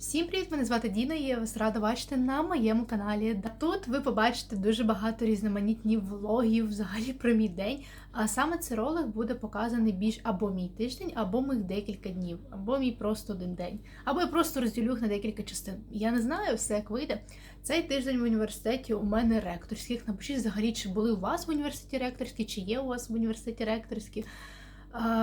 Всім привіт! Мене звати Діна і я вас рада бачити на моєму каналі. Тут ви побачите дуже багато різноманітні влогів взагалі про мій день. А саме цей ролик буде показаний більш або мій тиждень, або моїх декілька днів, або мій просто один день, або я просто розділю їх на декілька частин. Я не знаю все, як вийде. Цей тиждень в університеті у мене ректорських. Напишіть взагалі, чи були у вас в університеті ректорські, чи є у вас в університеті ректорські.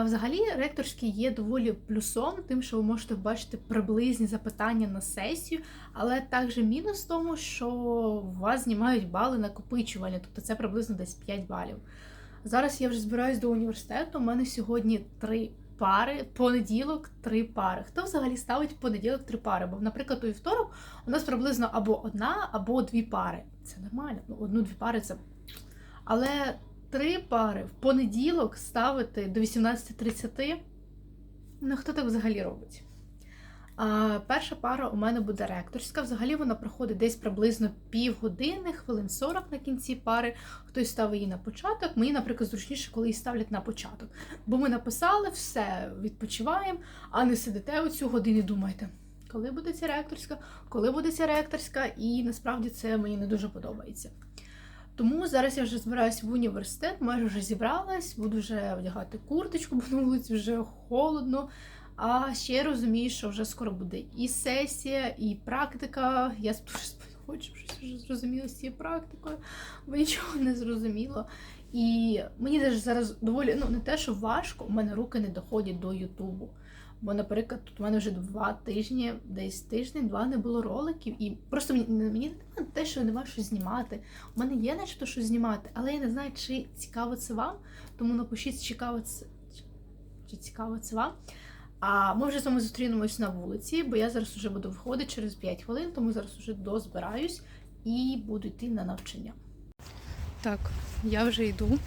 Взагалі, ректорські є доволі плюсом, тим, що ви можете бачити приблизні запитання на сесію, але також мінус в тому, що вас знімають бали накопичування, тобто це приблизно десь 5 балів. Зараз я вже збираюсь до університету. У мене сьогодні три пари, понеділок три пари. Хто взагалі ставить понеділок три пари? Бо, наприклад, у вівторок у нас приблизно або одна, або дві пари. Це нормально. Ну, одну-дві пари це. Але три пари в понеділок ставити до 18.30. Ну, хто так взагалі робить? А, перша пара у мене буде ректорська. Взагалі вона проходить десь приблизно півгодини, хвилин 40 на кінці пари. Хтось ставить її на початок. Мені, наприклад, зручніше, коли її ставлять на початок. Бо ми написали, все, відпочиваємо, а не сидите оцю годину і думаєте, коли буде ця ректорська, коли буде ця ректорська, і насправді це мені не дуже подобається. Тому зараз я вже збираюся в університет, майже вже зібралась, буду вже вдягати курточку, бо на вулиці вже холодно. А ще розумію, що вже скоро буде і сесія, і практика. Я дуже хочу щось вже зрозуміло з цією практикою, бо нічого не зрозуміло. І мені теж зараз доволі ну не те, що важко, у мене руки не доходять до Ютубу. Бо, наприклад, тут у мене вже два тижні, десь тиждень-два не було роликів, і просто мені, не те, що нема що знімати. У мене є начебто що знімати, але я не знаю, чи цікаво це вам. Тому напишіть, цікаво це чи цікаво це вам. А ми вже з вами зустрінемось на вулиці, бо я зараз вже буду виходити через 5 хвилин, тому зараз вже дозбираюсь і буду йти на навчання. Так, я вже йду.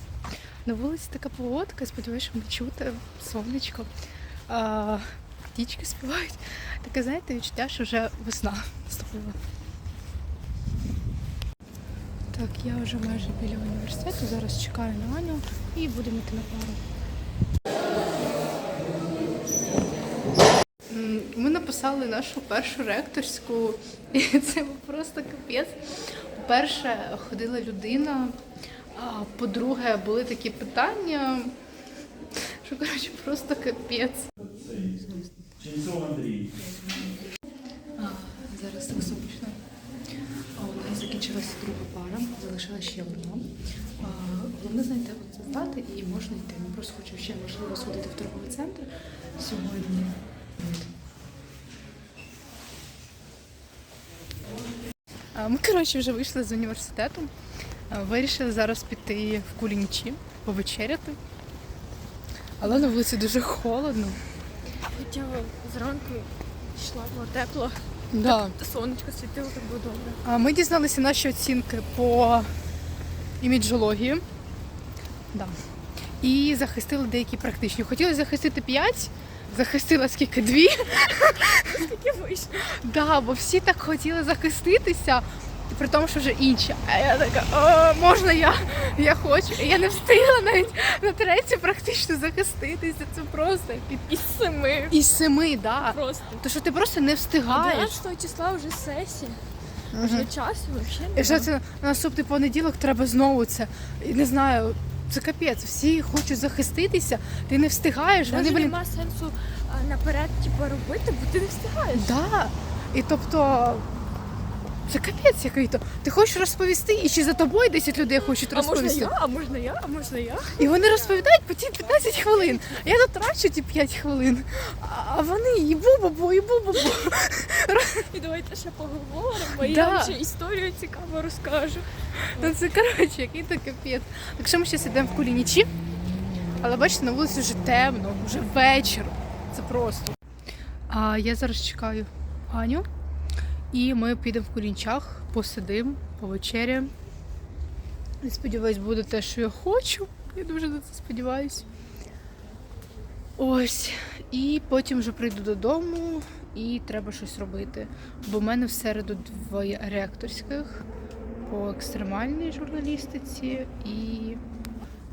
На вулиці така погодка, сподіваюся, ви чути сонечко. А, птічки співають. Таке, знаєте, відчуття, що вже весна наступила. Так, я вже майже біля університету. Зараз чекаю на Аню і будемо йти на пару. Ми написали нашу першу ректорську, і це був просто капець. По-перше, ходила людина, а по-друге, були такі питання, що коротше просто капець. Ченцов Андрій. А, зараз так сонячно. А у нас закінчилася друга пара, залишилася ще одна. А, головне знайти от здати і можна йти. Ми просто хочемо ще можливо сходити в торговий центр сьогодні. А, Ми, коротше, вже вийшли з університету. Вирішили зараз піти в кулінчі, повечеряти. Але на вулиці дуже холодно. Хоча зранку йшла, було тепло, Да. сонечко світило, так було добре. А, Ми дізналися наші оцінки по іміджології. Да. І захистили деякі практичні. Хотіли захистити 5, захистила скільки дві. Таке вийшло. Да, бо всі так хотіли захиститися, і при тому, що вже інші. А я така, О, можна я? Я хочу. І я не встигла навіть на третій практично захиститися. Це просто під Із семи. із семи, да. Просто. То що ти просто не встигаєш. 12 числа вже сесія. Вже часу взагалі. І що це на наступний понеділок треба знову це. І не знаю, це капець. Всі хочуть захиститися, ти не встигаєш. Вони, Навіть блін, нема сенсу наперед типу, робити, бо ти не встигаєш. да. І тобто. Це капець який то. Ти хочеш розповісти, і ще за тобою 10 людей хочуть А можна розповісти. я, а можна я, а можна я. І вони розповідають по ті 15 хвилин. А я тут трачу ті 5 хвилин. А- А вони і бу-бу-бу, і бу-бу-бу. І давайте ще поговоримо, і Да. я вам ще історію цікаво розкажу. Ну це коротше, який то капець. Так що ми зараз йдемо в кулінічі, але бачите, на вулиці вже темно, вже вечір. Це просто. А я зараз чекаю Аню, і ми підемо в кулінчах, посидимо, повечеряємо. Сподіваюсь, буде те, що я хочу. Я дуже на це сподіваюся. Ось. І потім вже прийду додому і треба щось робити. Бо в мене в середу двоє ректорських по екстремальній журналістиці і,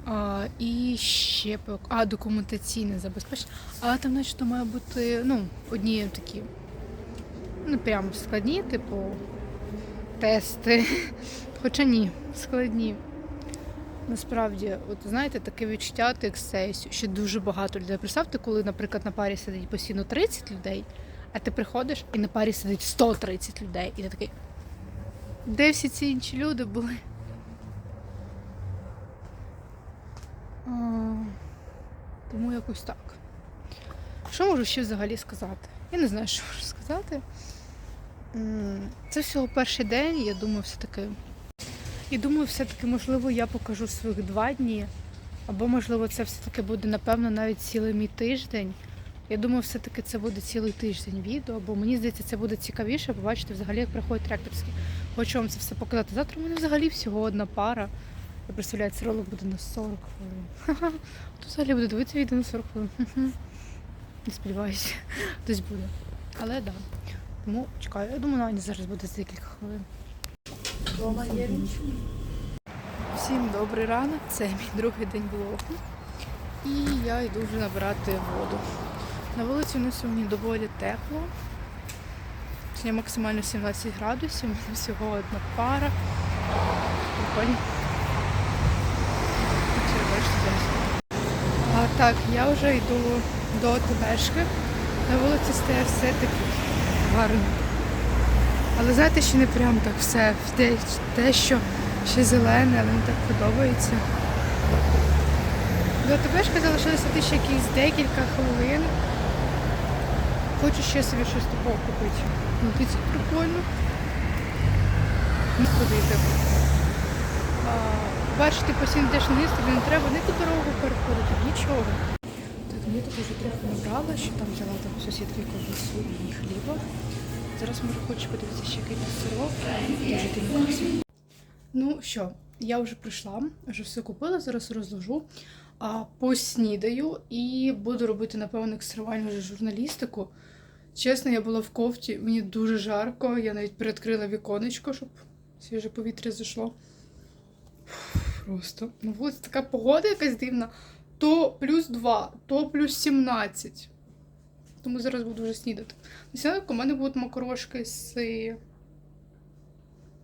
а, і ще по а, документаційне забезпечення. А там, начебто, має бути ну, одні такі не прям складні, типу тести. Хоча ні, складні. Насправді, от знаєте, таке відчуття тих сесій, що дуже багато людей. Представте, коли, наприклад, на парі сидить постійно 30 людей, а ти приходиш і на парі сидить 130 людей. І ти такий. Де всі ці інші люди були? А, тому якось так. Що можу ще взагалі сказати? Я не знаю, що можу сказати. Це всього перший день, я думаю, все-таки. І думаю, все-таки, можливо, я покажу своїх два дні. Або, можливо, це все-таки буде, напевно, навіть цілий мій тиждень. Я думаю, все-таки це буде цілий тиждень відео, бо мені здається, це буде цікавіше побачити взагалі, як проходять ректорські. Хочу вам це все показати. Завтра у мене взагалі всього одна пара. Я представляю, цей ролик буде на 40 хвилин. Хто взагалі буде дивитися відео на 40 хвилин? Не сподіваюся, хтось буде. Але так. Да. Тому чекаю. Я думаю, Аня зараз буде за декілька хвилин. Дома є Всім добрий ранок. Це мій другий день влогу. І я йду вже набирати воду. На вулиці у нас сьогодні доволі тепло. Сьогодні максимально 17 градусів, у мене всього одна пара. Прикольно. А, так, я вже йду до ТБшки. На вулиці стає все таки гарно. Але знаєте, ще не прям так все. Те, те, що ще зелене, але мені так подобається. До ТБшки залишилося ще якісь декілька хвилин. Хочу ще собі щось такого купити. Ну, це прикольно. Ходити. А, Бачите, постійно теж вниз, тобі не треба ні ту дорогу переходити, нічого. Вже трохи набрала, що там взяла там сусідки ковбасу і хліба. Зараз може хочу подивитися ще якийсь сирок. Дуже тим Ну що, я вже прийшла, вже все купила, зараз розложу. А, поснідаю і буду робити, напевно, екстремальну журналістику. Чесно, я була в кофті, мені дуже жарко, я навіть передкрила віконечко, щоб свіже повітря зайшло. Просто. На вулиці така погода якась дивна. То плюс 2, то плюс 17. Тому зараз буду вже снідати. На сніданок у мене будуть макарошки з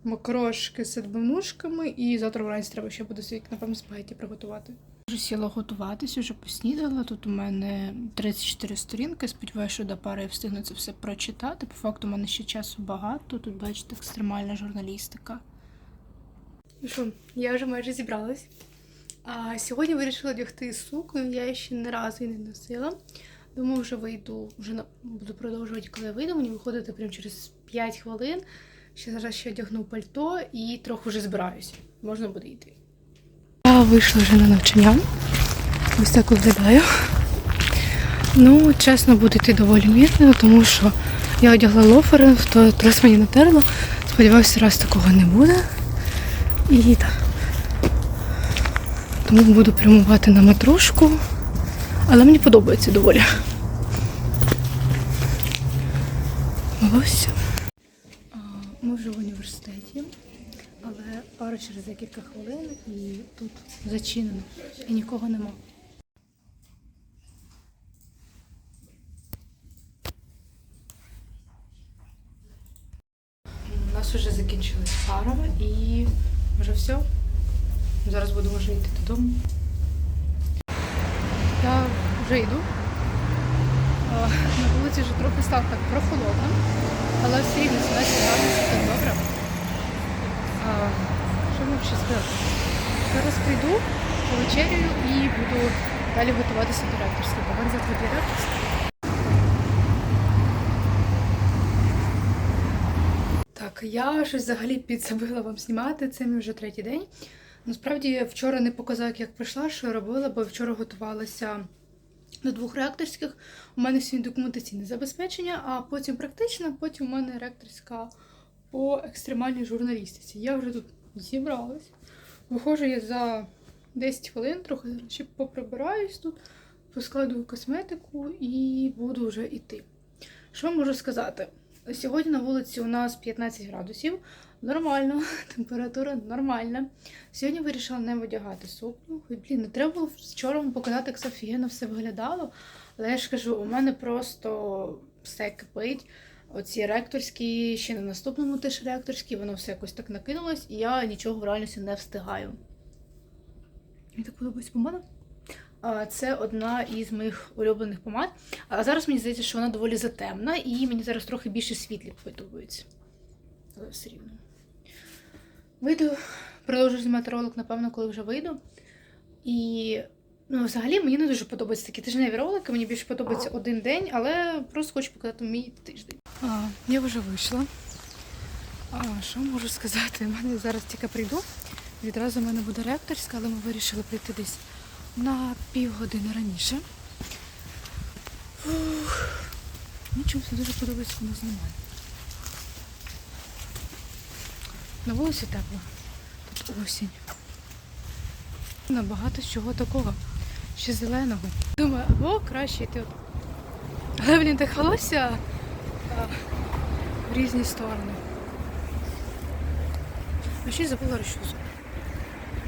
макарошки з відбивнушками, і завтра вранці треба ще буде собі, напевно, спагетті приготувати. Вже сіла готуватись, вже поснідала. Тут у мене 34 сторінки. Сподіваюся, що до пари я встигну це все прочитати. По факту, у мене ще часу багато. Тут, бачите, екстремальна журналістика. Ну що, я вже майже зібралась. А сьогодні вирішила одягти сукню, я ще не разу її не носила. Думаю, вже вийду, вже буду продовжувати, коли я вийду. Мені виходити прямо через 5 хвилин. Ще зараз ще одягну пальто і трохи вже збираюся. Можна буде йти. Я вийшла вже на навчання. Ось так виглядаю. Ну, чесно, буду йти доволі мірно, тому що я одягла лофери, то трос мені натерло. Сподіваюся, раз такого не буде. І так. Тому буду прямувати на матрушку. Але мені подобається доволі. Ось. Ми вже в університеті, але пара через декілька хвилин і тут зачинено. І нікого нема. У нас вже закінчилась пара і вже все. Зараз будемо вже йти додому. Я вже йду. На вулиці вже трохи стало так прохолодно, але все рівно 17 градусів так добре. А, Що можу ще сказати? Зараз прийду, повечерюю і буду далі готуватися до ректорської. Бо мене завтра ректорська. Так, я щось взагалі підзабила вам знімати. Це мій вже третій день. Насправді вчора не показала, як прийшла, що я робила, бо вчора готувалася до двох ректорських. У мене сьогодні документаційне забезпечення, а потім практична, потім у мене ректорська по екстремальній журналістиці. Я вже тут зібралась. Виходжу я за 10 хвилин, трохи ще поприбираюсь тут, поскладую косметику і буду вже йти. Що можу сказати? Сьогодні на вулиці у нас 15 градусів. Нормально, температура нормальна. Сьогодні вирішила не одягати сукню. Ой, блін, не треба було вчора вам показати, як це офігенно все виглядало. Але я ж кажу, у мене просто все кипить. Оці ректорські, ще на наступному теж ректорські, воно все якось так накинулось, і я нічого в реальності не встигаю. Мені так подобається помада. Це одна із моїх улюблених помад. А зараз мені здається, що вона доволі затемна, і мені зараз трохи більше світлі подобається. Але все рівно. Вийду, продовжу знімати ролик, напевно, коли вже вийду. І ну, взагалі мені не дуже подобаються такі тижневі ролики. Мені більше подобається один день, але просто хочу показати мій тиждень. А, я вже вийшла. А, що можу сказати? У мене зараз тільки прийду. Відразу в мене буде ректорська, але ми вирішили прийти десь на півгодини раніше. Фух. Мені чомусь дуже подобається, коли знімаю. На вулиці тепло. Тут осінь. Набагато чого такого. Ще зеленого. Думаю, або краще йти. от. Але блін, так волосся в різні сторони. А ще забула розчоску.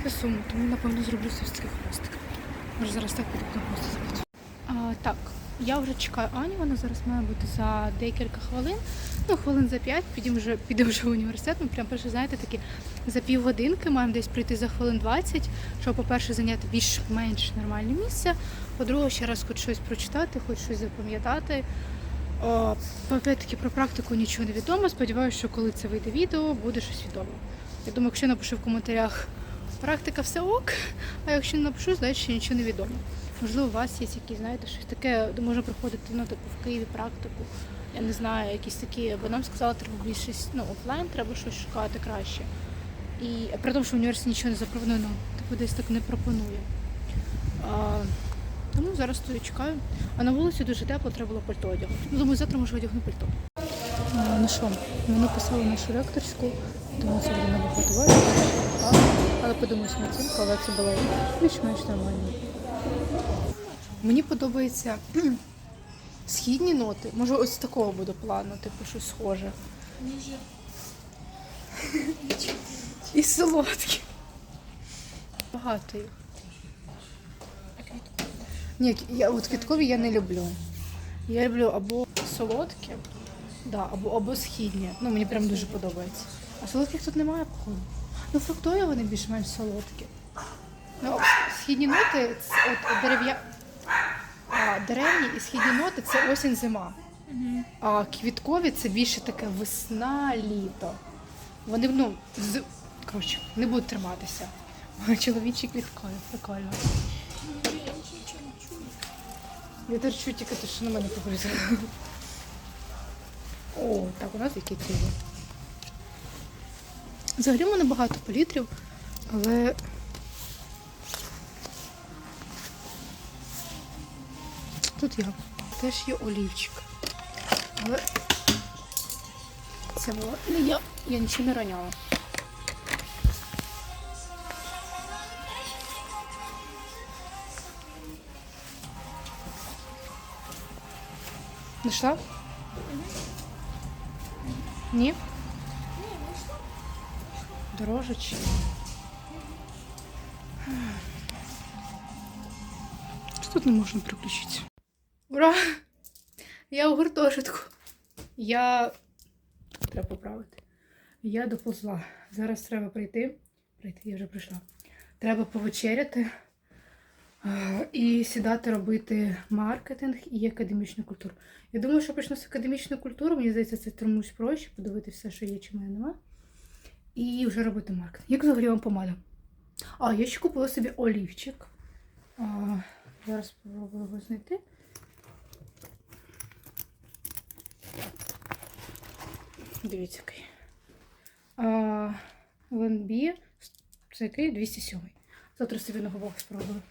Це сумно, тому напевно зроблю свістський хвостик. Може зараз так піду на хвост зробити. Так, я вже чекаю Аню, вона зараз має бути за декілька хвилин. Ну, хвилин за п'ять, підемо вже, підемо вже в університет. Ми прям перше, знаєте, такі за півгодинки маємо десь прийти за хвилин 20, щоб, по-перше, зайняти більш-менш нормальне місце. По-друге, ще раз хоч щось прочитати, хоч щось запам'ятати. Опять-таки про практику нічого не відомо. Сподіваюся, що коли це вийде відео, буде щось відомо. Я думаю, якщо напишу в коментарях практика все ок, а якщо не напишу, значить нічого не відомо. Можливо, у вас є якісь, знаєте, щось таке, де можна проходити ну, типу, в Києві практику. Я не знаю, якісь такі, бо нам сказали, треба більше ну, офлайн, треба щось шукати краще. І при тому, що університет нічого не запропонує, ну, типу десь так не пропонує. А, тому зараз стою, чекаю. А на вулиці дуже тепло, треба було пальто одягнути. Ну, думаю, завтра можу одягну пальто. А, ну що, ми написали нашу ректорську, тому це буде набагато важче. Але подивимось на оцінку, але це було більш-менш нормально. Мені подобаються східні ноти. Може, ось такого буде плану, типу щось схоже. І солодкі. Багато їх. Ні, я от квіткові я не люблю. Я люблю або солодкі, да, або, або східні. Ну, мені прям дуже подобається. А солодких тут немає, походу. Ну, фруктові вони більш-менш солодкі. Ну, східні ноти от дерев'я. А, деревні і східні ноти це осінь зима. А квіткові це більше таке весна, літо. Вони ну, з... коротше, не будуть триматися. Чоловічі квіткові, прикольно. Я теж чую тільки те, що на мене погрузили. О, так, у нас які ціли. Взагалі в мене багато палітрів, але. Тут я. Теж є олівчик. Але це було не я. Я нічого не роняла. Нашла? Ні? Дороже чи? Що тут не можна приключити? Ура! Я у гуртожитку. Я. Треба поправити. Я доповзла. Зараз треба прийти. Прийти, я вже прийшла. Треба повечеряти і сідати робити маркетинг і академічну культуру. Я думаю, що почну з академічної культури. Мені здається, це тримусь проще, подивитися все, що є, чи мене нема. І вже робити маркетинг. Як взагалі вам помада? А, я ще купила собі олівчик. А, зараз спробую його знайти. Дивіться який. А, ЛНБ, це який? 207. Завтра собі на губах спробую.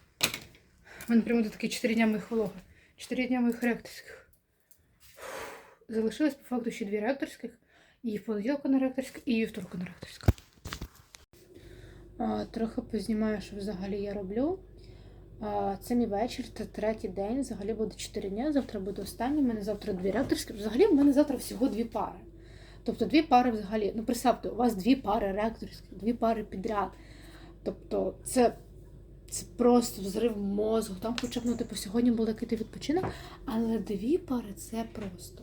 У мене прямо такі 4 дня моїх вологи. 4 дня моїх ректорських. Залишилось по факту ще дві ректорських. І в понеділок на ректорська, і вівторок на ректорська. А, трохи познімаю, що взагалі я роблю. А, це мій вечір, це третій день. Взагалі буде 4 дні. Завтра буде останній. У мене завтра дві ректорські. Взагалі, в мене завтра всього дві пари. Тобто дві пари взагалі. Ну, представте, у вас дві пари ректорських, дві пари підряд. Тобто, це, це просто взрив мозку. Там хоча б ну, типу, сьогодні був якийсь відпочинок, але дві пари це просто.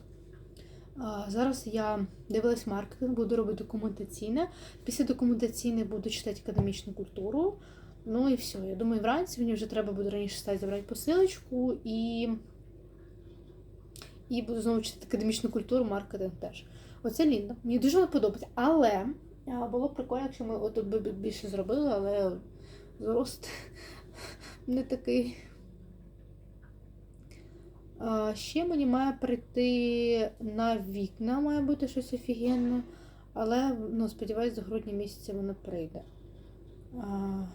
А, Зараз я дивилась маркетинг, буду робити документаційне. Після документаційне буду читати академічну культуру. Ну і все. Я думаю, вранці мені вже треба буде раніше стати забрати посилочку і. І буду знову читати академічну культуру, маркетинг теж. Оце Лінда. Мені дуже вона подобається. Але було б прикольно, якщо ми отут би більше зробили, але зрост не такий. Ще мені має прийти на вікна, має бути щось офігенне. Але ну, сподіваюсь, до грудня місяця воно прийде. А,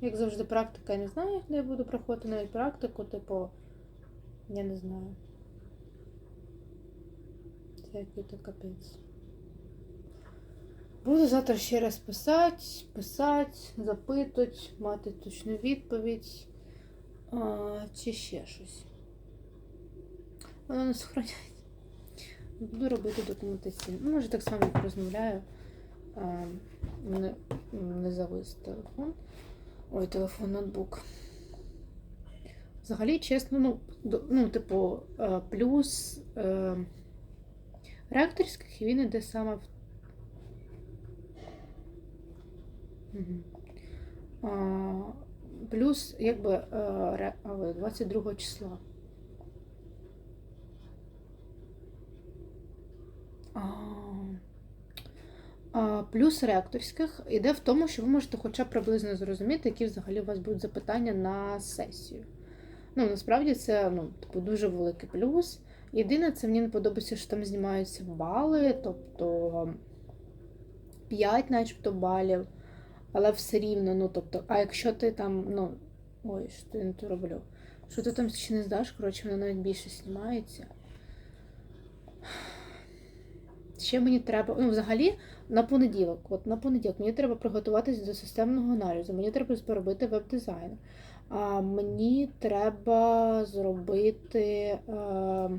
як завжди, практика, я не знаю, як я буду проходити навіть практику, типу, я не знаю. Це який-то капець. Буду завтра ще раз писати, писати, запитувати, мати точну відповідь. А, чи ще щось. Воно не сохраняється. Буду робити документаційно. Ну, може, так само розмовляю. А, не, не завис телефон. Ой, телефон, ноутбук. Взагалі, чесно, ну, ну типу, плюс е, ректорських, і він іде саме в. Мгм. А, плюс, якби, е, ре- 22 числа. А, а, плюс ректорських іде в тому, що ви можете хоча б приблизно зрозуміти, які взагалі у вас будуть запитання на сесію. Ну, насправді це ну, типу, дуже великий плюс. Єдине, це мені не подобається, що там знімаються бали, тобто 5 начебто балів, але все рівно, ну тобто, а якщо ти там, ну, ой, що я не то роблю? Що ти там ще не здаш, коротше, воно навіть більше знімається. Ще мені треба, ну, взагалі, на понеділок, от на понеділок мені треба приготуватися до системного аналізу, мені треба зробити веб-дизайн. А мені треба зробити е,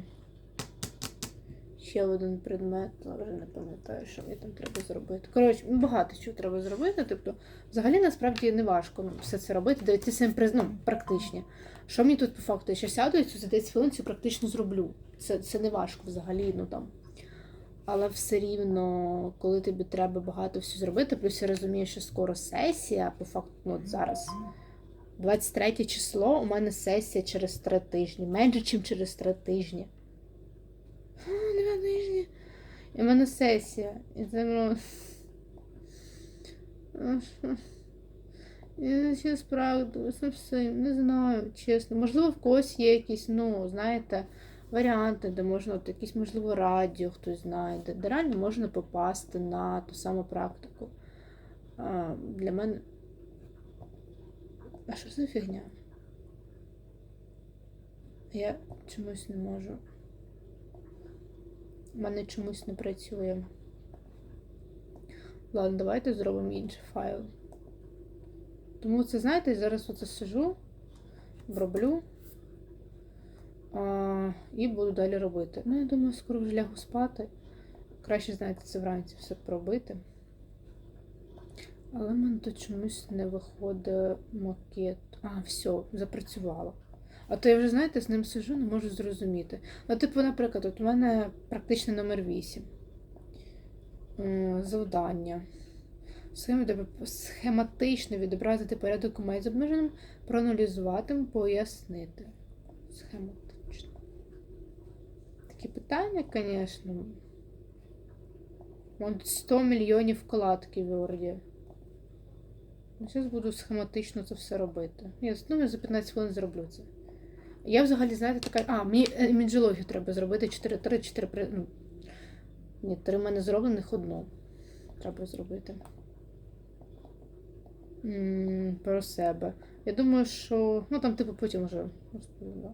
ще один предмет, але вже не пам'ятаю, що мені там треба зробити. Коротше, багато чого треба зробити. Тобто, взагалі насправді не важко ну, все це робити, дивитися ну, практичні. Що мені тут по факту? Я ще сяду і цю за 10 хвилин цю практично зроблю. Це, це не важко взагалі, ну там. Але все рівно, коли тобі треба багато всього зробити, плюс я розумію, що скоро сесія, по факту, ну, от зараз. 23 число у мене сесія через 3 тижні. Менше, ніж через 3 тижні. А, Два тижні. І в мене сесія. І це ну. Я справдилась, ну все, не знаю, чесно. Можливо, в когось є якісь, ну, знаєте, варіанти, де можна, от якісь, можливо, радіо хтось знає, де, де реально можна попасти на ту саму практику. А, для мене. А що за фігня? Я чомусь не можу. У мене чомусь не працює. Ладно, давайте зробимо інший файл. Тому це, знаєте, зараз оце сижу, роблю а, і буду далі робити. Ну, я думаю, скоро вже лягу спати. Краще, знаєте, це вранці все пробити. Але в мене тут чомусь не виходить макет. А, все, запрацювало. А то я вже, знаєте, з ним сижу, не можу зрозуміти. Ну, типу, наприклад, от у мене практично номер 8. Завдання. Схеми Схематично відобразити порядок умей з обмеженим, проаналізувати, пояснити. Схематично. Такі питання, звісно. Вон 100 мільйонів вкладки в. Ну, Зараз буду схематично це все робити. Я ну, я за 15 хвилин зроблю це. Я взагалі, знаєте, така. А, мені е, іміджологію треба зробити 4, 3, 4, при- ну, ні, три в мене зроблених одну. Треба зробити. Про себе. Я думаю, що. Ну там, типу, потім вже розповім. Да.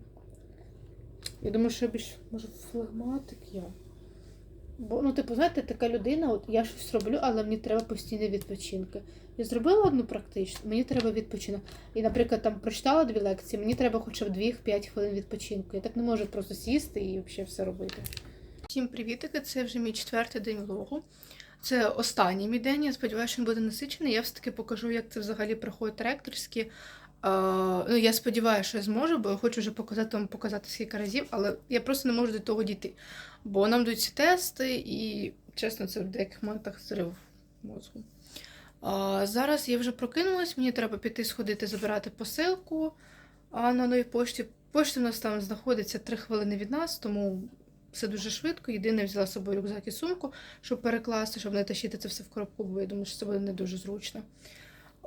Я думаю, що я більш може флегматик я. Бо, ну, типу, знаєте, така людина, от я щось роблю, але мені треба постійно відпочинки. Я зробила одну практично, мені треба відпочинок. І, наприклад, там прочитала дві лекції, мені треба хоча б 2-5 хвилин відпочинку. Я так не можу просто сісти і взагалі все робити. Всім привітики! Це вже мій четвертий день влогу. Це останній мій день. Я сподіваюся, що він буде насичений. Я все-таки покажу, як це взагалі проходить ректорські. Ну, я сподіваюся, що я зможу, бо я хочу вже показати вам показати скільки разів, але я просто не можу до того дійти. Бо нам дають ці тести, і чесно, це в деяких моментах зрив мозку. А, зараз я вже прокинулась, мені треба піти сходити забирати посилку а, на новій пошті. Пошта у нас там знаходиться 3 хвилини від нас, тому все дуже швидко. Єдине, взяла з собою рюкзак і сумку, щоб перекласти, щоб не тащити це все в коробку, бо я думаю, що це буде не дуже зручно.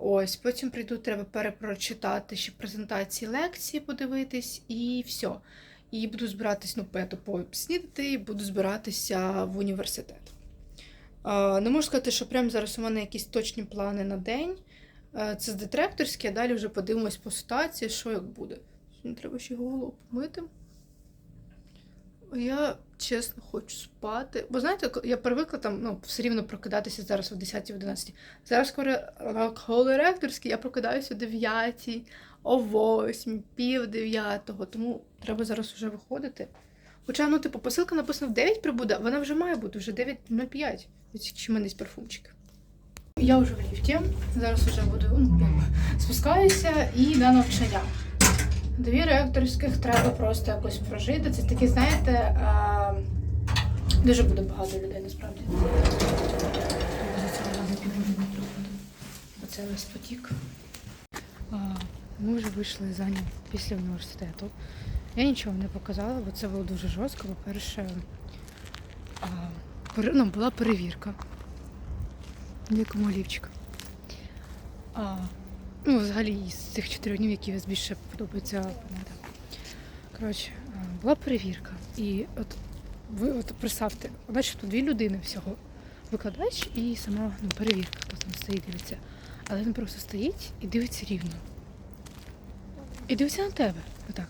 Ось, потім прийду, треба перепрочитати ще презентації лекції, подивитись, і все. І буду збиратись, ну, пето поснідати, і буду збиратися в університет. Не можу сказати, що прямо зараз у мене якісь точні плани на день. Е, Це з детректорські, а далі вже подивимось по ситуації, що як буде. Треба ще голову помити. Я чесно хочу спати. Бо знаєте, я привикла там ну, все рівно прокидатися зараз о 10-11. Зараз, коли коли ректорський, я прокидаюся о 9, о 8, пів 9. Тому треба зараз вже виходити. Хоча, ну, типу, посилка написана в 9 прибуде, вона вже має бути, вже 9.05. Ось якщо в мене парфумчик. Я вже в ліфті. Зараз вже буду ну, спускаюся і на навчання. Дві ректорських треба просто якось прожити. Це такі, знаєте, а, дуже буде багато людей насправді. Оце весь потік. Ми вже вийшли за ним після університету. Я нічого не показала, бо це було дуже жорстко. По-перше, ну, була перевірка. Якому олівчика. Ну, взагалі, із цих чотирьох днів, які більше подобаються пам'ятати. Коротше, була перевірка. І от ви от представте, бачите, тут дві людини всього. Викладач і сама ну, перевірка, хто там стоїть, дивиться. Але він просто стоїть і дивиться рівно. І дивиться на тебе. Отак.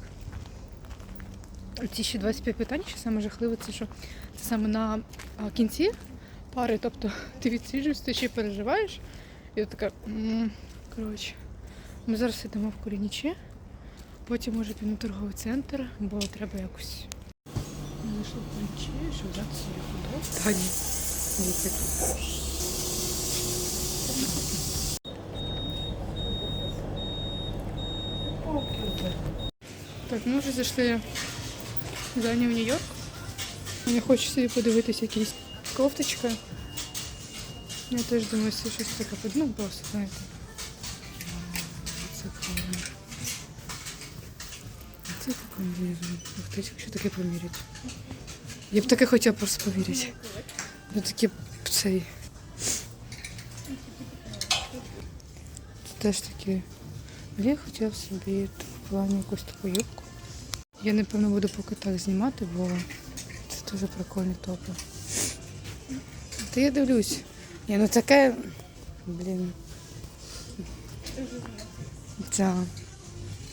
Ці ще 25 питань, що саме жахливе, це що це саме на а, кінці пари, тобто ти відсиджуєшся, ти ще переживаєш. І от така. Коротше, ми зараз йдемо в Кулінічі, потім може підемо торговий центр, бо треба якось. Ми знайшли ключі, щоб взяти собі худоб. Та ні. Дивіться тут. Так, ми вже зайшли в в Нью-Йорк. Мені хочеться подивитися якісь кофточка. Я теж думаю, що щось таке ну, просто, знаєте. Таке. Ти, якщо таке поміряти. Я б таке хотіла просто поміряти. Ну такі цей. Це теж такі. Я хотів собі в плані якусь таку юбку. Я напевно буду поки так знімати, бо це дуже прикольні топи. Та я дивлюсь. Ні, ну таке. Блін. Це,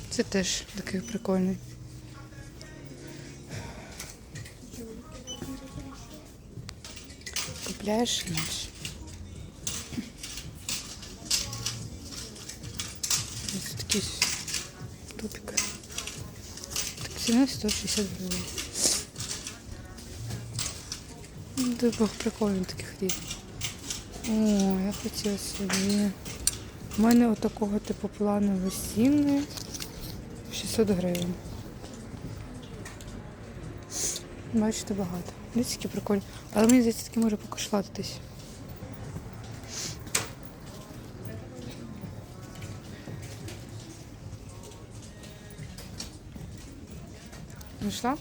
це теж такий прикольний. Купляєш інше. Ось такий тупик. Так, ціна 160 гривень. Дай Бог прикольно такий хліб. О, я хотіла собі. У мене отакого типу плану весінний 600 гривень. Бачите, багато. Дивіться, які прикольні. Але мені здається, таки може покошлатитись. Знайшла?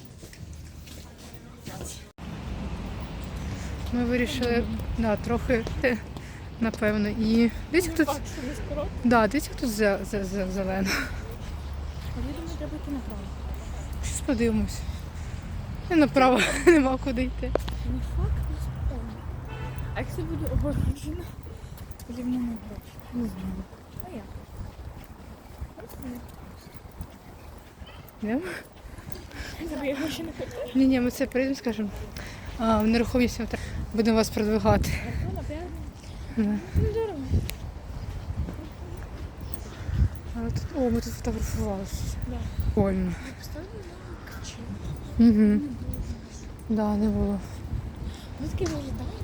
Ми вирішили, да, трохи, напевно, і дивіться, хто скоро. Да, дивіться, хто зе- зелено. Я думаю, треба йти направо. Щось подивимось. І направо нема куди йти. А якщо буде оборожено? Рівно на гроші. Не знаю. А як? Не. Йдемо? Тебе я не хочу. Ні, ні, ми це прийдемо, скажемо. А, в нерухомість будемо вас продвигати. Да. Ну. А тут, о, ми тут фотографувалися. Да. Прикольно. Поставили. Угу. Да, не було. Ну, таке виглядає,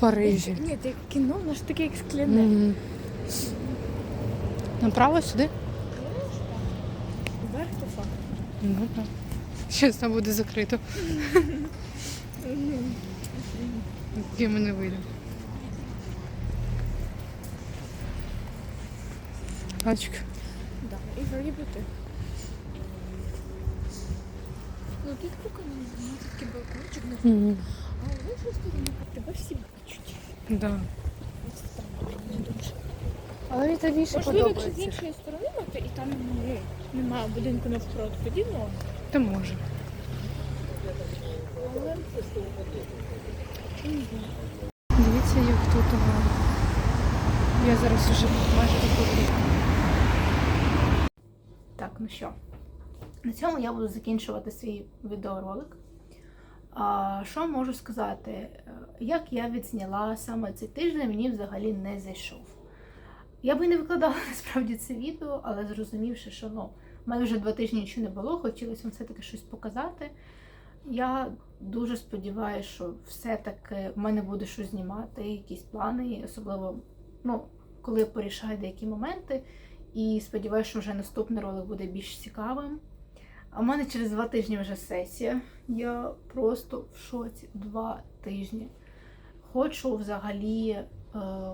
Парижі. Ні, ти кіно, воно ж таке як скляне. Мгм. Направо сюди? Вверх то факт. Ну, так. Щось там буде закрито. Які ми не вийдемо. Так, Да. І вроді би ти. Ну тут кука не такий балкончик на Мгм тебе всі бачать. Да. Але мені більше Можливо, якщо з іншої сторони мати, і там ну, немає будинку навпроти, тоді можна. Та може. Але. Дивіться, як тут гарно. Я зараз вже майже доходжу. Так, ну що, на цьому я буду закінчувати свій відеоролик. А, що можу сказати? Е, Як я відзняла саме цей тиждень, мені взагалі не зайшов. Я би не викладала насправді це відео, але зрозумівши, що ну, в мене вже два тижні нічого не було, хотілося вам все-таки щось показати. Я дуже сподіваюся, що все-таки в мене буде щось знімати, якісь плани, особливо ну, коли порішаю деякі моменти. І сподіваюся, що вже наступний ролик буде більш цікавим. А в мене через два тижні вже сесія. Я просто в шоці два тижні. Хочу взагалі е,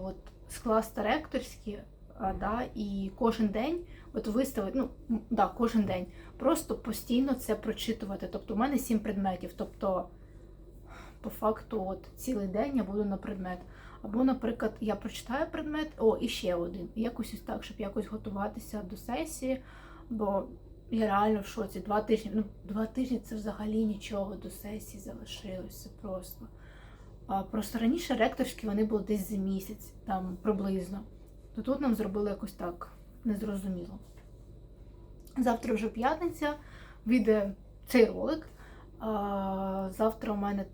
от, скласти ректорські, а, да, і кожен день от виставити, ну, да, кожен день, просто постійно це прочитувати. Тобто, у мене сім предметів. Тобто, по факту, от цілий день я буду на предмет. Або, наприклад, я прочитаю предмет, о, і ще один. Якось ось так, щоб якось готуватися до сесії, бо я реально в шоці. Два тижні. Ну, два тижні це взагалі нічого до сесії залишилося просто. А, просто раніше ректорські вони були десь за місяць, там приблизно. То тут нам зробили якось так незрозуміло. Завтра вже п'ятниця, вийде цей ролик. А, завтра у мене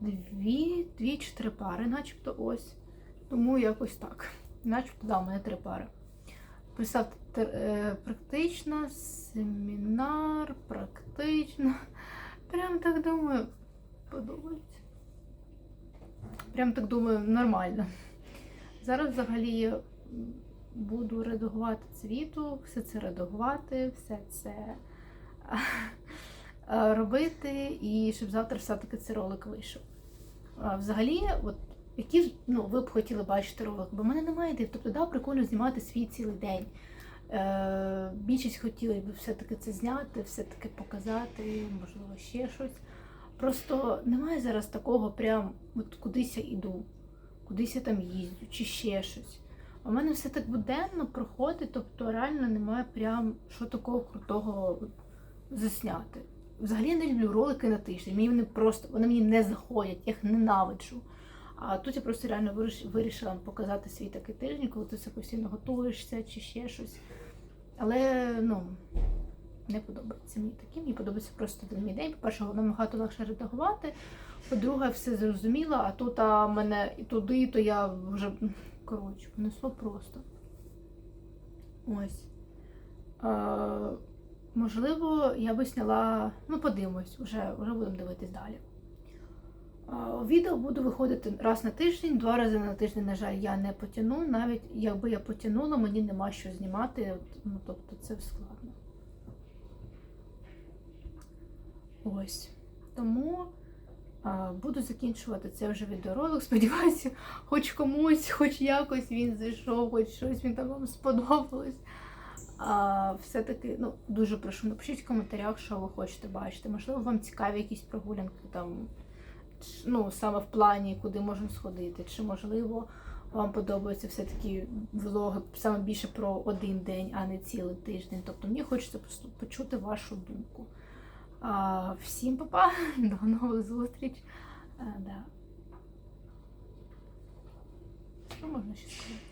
дві, дві чи три пари, начебто ось. Тому якось так. Начебто, да, у мене три пари. Писав е, практично, семінар, практично. Прям так думаю, подобається. Прям так думаю, нормально. Зараз взагалі буду редагувати відео, все це редагувати, все це робити, і щоб завтра все-таки цей ролик вийшов. Взагалі, от які ну, ви б хотіли бачити ролик, бо в мене немає ідей. Тобто, да, прикольно знімати свій цілий день. Е, більшість хотіли б все-таки це зняти, все-таки показати, можливо, ще щось. Просто немає зараз такого, прям от кудись я іду, кудись я там їздю, чи ще щось. В мене все так буденно проходить, тобто реально немає прям що такого крутого засняти. Взагалі не люблю ролики на тиждень. Мені вони просто вони мені не заходять, я їх ненавиджу. А тут я просто реально вирішила показати свій такий тиждень, коли ти все постійно готуєшся чи ще щось. Але ну не подобається мені таке. Мені подобається просто один мій день. По-перше, воно набагато легше редагувати. По-друге, все зрозуміло, а тут а, мене і туди, то я вже коротше, понесло просто. Ось. Е, можливо, я би сняла. Ну, подивимось, вже, вже будемо дивитись далі. Відео буду виходити раз на тиждень, два рази на тиждень, на жаль, я не потягну. Навіть якби я потягнула, мені нема що знімати. Ну, тобто це складно. Ось. Тому а, буду закінчувати цей вже відеоролик. Сподіваюся, хоч комусь, хоч якось він зайшов, хоч щось він там вам сподобалось. А, все-таки ну, дуже прошу, напишіть в коментарях, що ви хочете бачити. Можливо, вам цікаві якісь прогулянки там ну, саме в плані, куди можна сходити, чи можливо вам подобаються все-таки влоги саме більше про один день, а не цілий тиждень. Тобто мені хочеться почути вашу думку. А, всім па-па, до нових зустріч. А, да. Що можна ще сказати?